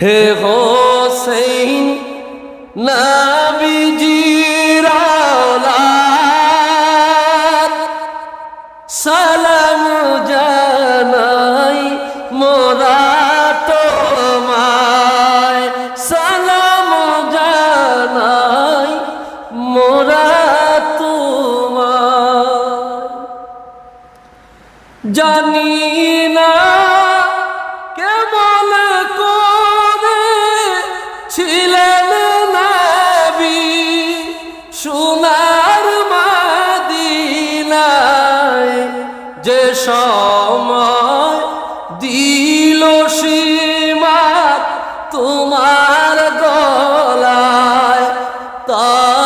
হে হোসেন নাবিজির আওলাদ সালাম জানাই মোরা তোমায়। সালাম জানাই মোরা তোমায়। জানি না ছিলেন নাবি সোনার মাদিনায় যে সময় দিল সীমা তোমার গলায় তলোয়ার